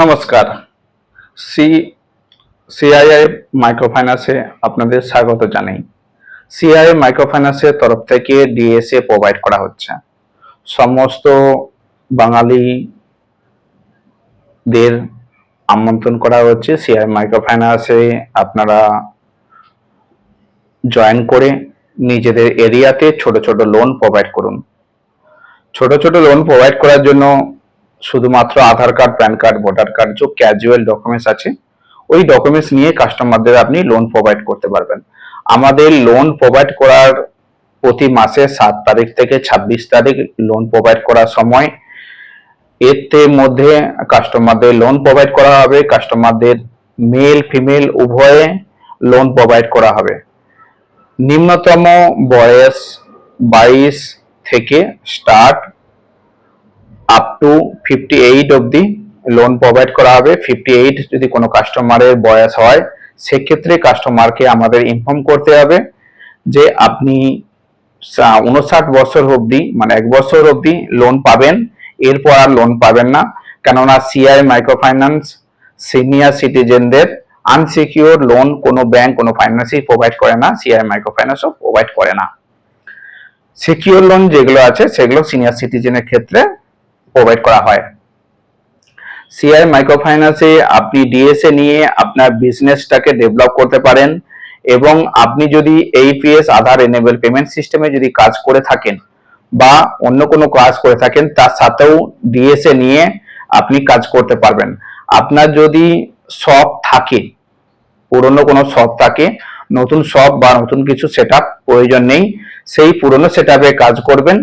নমস্কার। C CII মাইক্রোফাইন্যান্সে আপনাদের স্বাগত জানাই। সিআইআই মাইক্রোফাইন্যান্সের তরফ থেকে ডিএসএ প্রোভাইড করা হচ্ছে। সমস্ত বাঙালিদের আমন্ত্রণ করা হচ্ছে সিআই মাইক্রোফাইন্যান্সে। আপনারা জয়েন করে নিজেদের এরিয়াতে ছোট ছোট লোন প্রোভাইড করুন। ছোট ছোট লোন প্রোভাইড করার জন্য শুধুমাত্র Aadhaar card, PAN card, voter card, যে ক্যাজুয়াল ডকুমেন্টস আছে, ওই ডকুমেন্টস নিয়ে কাস্টমারদের আপনি লোন প্রোভাইড করতে পারবেন। আমাদের লোন প্রোভাইড করার প্রতি মাসে সাত তারিখ থেকে ছাব্বিশ তারিখ লোন প্রোভাইড করার সময় এর মধ্যে কাস্টমারদের লোন প্রোভাইড করা হবে কাস্টমারদের মেল ফিমেল উভয়ে লোন প্রোভাইড করা হবে। নিম্নতম বয়স বাইশ থেকে start up to fifty eight অবধি লোন প্রোভাইড করা হবে। ফিফটি এইট যদি কোনো কাস্টমারের বয়স হয়, সেক্ষেত্রে কাস্টমারকে আমাদের ইনফর্ম করতে হবে যে আপনি উনষাট বছর অবধি মানে এক বছর অবধি লোন পাবেন। এরপর আর লোন পাবেন না। কেননা সিআই মাইক্রোফাইন্যান্স সিনিয়র সিটিজেনদের আনসিকিউর লোন কোনো ব্যাংক কোনো ফাইন্যান্সই প্রোভাইড করে না। সিআই মাইক্রোফাইন্যান্সও প্রোভাইড করে না। সিকিউর লোন যেগুলো আছে, সেগুলো সিনিয়র সিটিজেনের ক্ষেত্রে প্রোভাইড করা হয়। সিআই মাইক্রোফাইন্যান্সে আপনি ডিএসএ নিয়ে আপনার বিজনেসটাকে ডেভেলপ করতে পারেন এবং আপনি যদি এইপিএস আধার এনেবল পেমেন্ট সিস্টেমে যদি কাজ করে থাকেন বা অন্য কোনো কাজ করে থাকেন তার সাথেও ডিএসএ নিয়ে আপনি কাজ করতে পারবেন। আপনার যদি শপ থাকে, পুরনো কোনো শপ থাকে, নতুন শপ বা নতুন কিছু সেট প্রয়োজন নেই, সেই পুরনো সেট কাজ করবেন।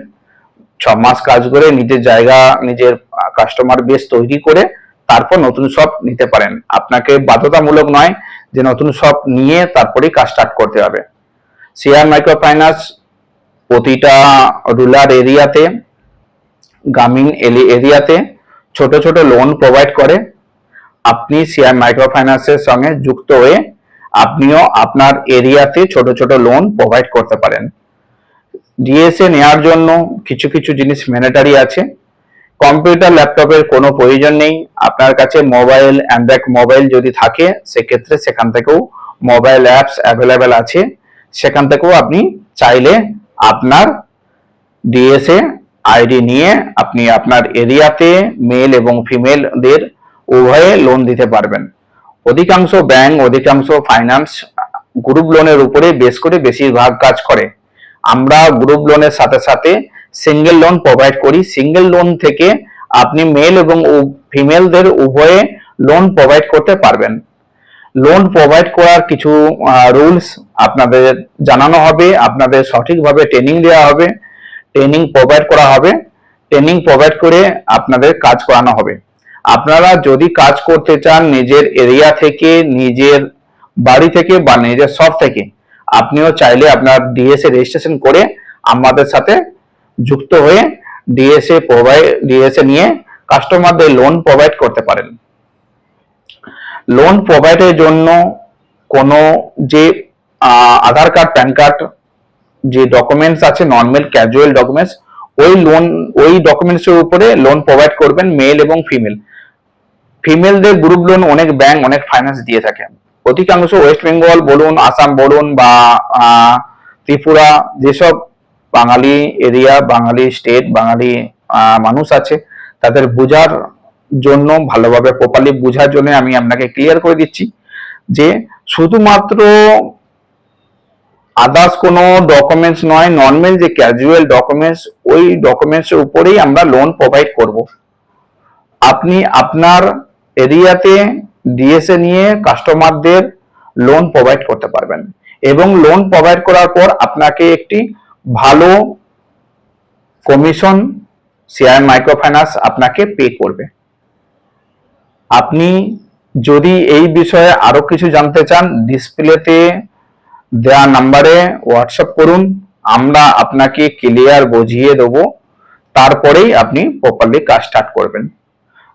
ছ মাস কাজ করে নিজের জায়গা, নিজের কাস্টমার বেস তৈরি করে তারপর নতুন শপ নিতে পারেন। আপনাকে বাধ্যতামূলক নয় যে নতুন শপ নিয়ে তারপরেই কাজ স্টার্ট করতে হবে। শেয়ার মাইক্রো ফাইন্যান্স প্রতিটা রুরাল এরিয়াতে গ্রামীণ এরিয়াতে ছোট ছোট লোন প্রোভাইড করে। আপনি শেয়ার মাইক্রো ফাইন্যান্সের সঙ্গে যুক্ত হয়ে আপনিও আপনার এরিয়াতে ছোট ছোট লোন প্রোভাইড করতে পারেন। ডিএসএ নেওয়ার জন্য কিছু কিছু জিনিস ম্যান্ডেটারি আছে। কম্পিউটার ল্যাপটপের কোনো প্রয়োজন নেই। আপনার কাছে মোবাইল অ্যান্ড্রয়েড মোবাইল যদি থাকে, সেক্ষেত্রে সেখান থেকেও মোবাইল অ্যাপস অ্যাভেলেবেল আছে। সেখান থেকেও আপনি চাইলে আপনার ডিএসএ আইডি নিয়ে আপনি আপনার এরিয়াতে মেল এবং ফিমেলদের উভয়ে লোন দিতে পারবেন। অধিকাংশ ব্যাংক অধিকাংশ ফাইন্যান্স গ্রুপ লোনের উপরে বেশ করে বেশিরভাগ কাজ করে। আমরা গ্রুপ লোনের সাথে সাথে সিঙ্গেল লোন প্রোভাইড করি। সিঙ্গেল লোন থেকে আপনি মেল এবং ফিমেলদের উভয়ে লোন প্রোভাইড করতে পারবেন। লোন প্রোভাইড করার কিছু রুলস আপনাদের জানানো হবে, আপনাদের সঠিকভাবে ট্রেনিং দেওয়া হবে ট্রেনিং প্রোভাইড করা হবে ট্রেনিং প্রোভাইড করে আপনাদের কাজ করানো হবে। আপনারা যদি কাজ করতে চান নিজের এরিয়া থেকে, নিজের বাড়ি থেকে বা নিজের শপ থেকে আপনিও চাইলে আপনার ডিএসএ রেজিস্ট্রেশন করে আমাদের সাথে যুক্ত হয়ে ডিএসএ প্রোভাইড ডিএসএ নিয়ে কাস্টমারদের লোন প্রোভাইড করতে পারেন। লোন প্রোভাইডের জন্য কোনো যে আধার কার্ড প্যান কার্ড যে ডকুমেন্টস আছে নর্মাল ক্যাজুয়াল ডকুমেন্টস ওই লোন ওই ডকুমেন্টসের উপরে লোন প্রোভাইড করবেন মেল এবং ফিমেল ফিমেলদের গ্রুপ লোন অনেক ব্যাংক অনেক ফাইন্যান্স দিয়ে থাকে। অধিকাংশ ওয়েস্ট বেঙ্গল বলুন, আসাম বলুন বা ত্রিপুরা, যেসব বাঙালি এরিয়া, বাঙালি স্টেট, বাঙালি মানুষ আছে, তাদের বোঝার জন্য, ভালোভাবে প্রপারলি বোঝার জন্য আমি আপনাকে ক্লিয়ার করে দিচ্ছি যে শুধুমাত্র আদার্স কোনো ডকুমেন্টস নয় নর্মাল যে ক্যাজুয়াল ডকুমেন্টস ওই ডকুমেন্টসের উপরেই আমরা লোন প্রোভাইড করব। আপনি আপনার এরিয়াতে ডিএসএ নিয়ে কাস্টমারদের লোন প্রোভাইড করতে পারবেন। এবং লোন প্রোভাইড করার পর আপনাকে একটি ভালো কমিশন শেয়ার মাইক্রোফাইন্যান্স আপনাকে পে করবে। আপনি যদি এই বিষয়ে আরও কিছু জানতে চান ডিসপ্লেতে দেওয়া নাম্বারে হোয়াটসঅ্যাপ করুন, আমরা আপনাকে ক্লিয়ার বুঝিয়ে দেব। তারপরেই আপনি প্রপারলি কাজ স্টার্ট করবেন।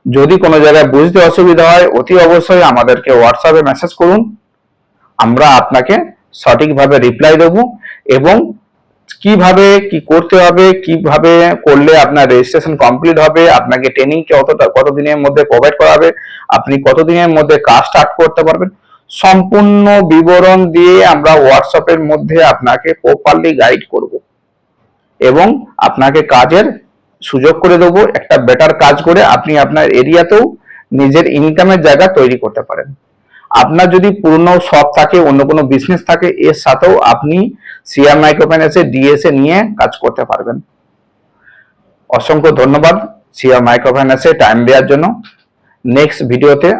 যদি কোনো জায়গায় বুঝতে অসুবিধা হয়, অতি অবশ্যই আমাদেরকে হোয়াটসঅ্যাপে মেসেজ করুন। আমরা আপনাকে সঠিকভাবে রিপ্লাই দেব এবং কীভাবে, কি করতে হবে, কীভাবে করলে আপনার রেজিস্ট্রেশন কমপ্লিট হবে, আপনাকে ট্রেনিং কতটা কতদিনের মধ্যে প্রোভাইড করা হবে আপনি কতদিনের মধ্যে কাজ স্টার্ট করতে পারবেন, সম্পূর্ণ বিবরণ দিয়ে আমরা হোয়াটসঅ্যাপের মধ্যে আপনাকে প্রপারলি গাইড করব এবং আপনাকে কাজের সুযোগ করে দেবো, একটা বেটার কাজ করে আপনি আপনার এরিয়াতেও নিজের ইনকামের জায়গা তৈরি করতে পারেন। আপনার যদি পুরনো শখ থাকে, অন্য কোনো বিজনেস থাকে, এর সাথেও আপনি সিআর মাইক্রো ফাইন্যান্সে ডিএসএ নিয়ে কাজ করতে পারবেন। অসংখ্য ধন্যবাদ সিআর মাইক্রো ফাইন্যান্সে টাইম দেওয়ার জন্য। নেক্সট ভিডিওতে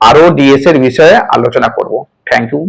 আরও ডিএস এর বিষয়ে আলোচনা করব। Thank you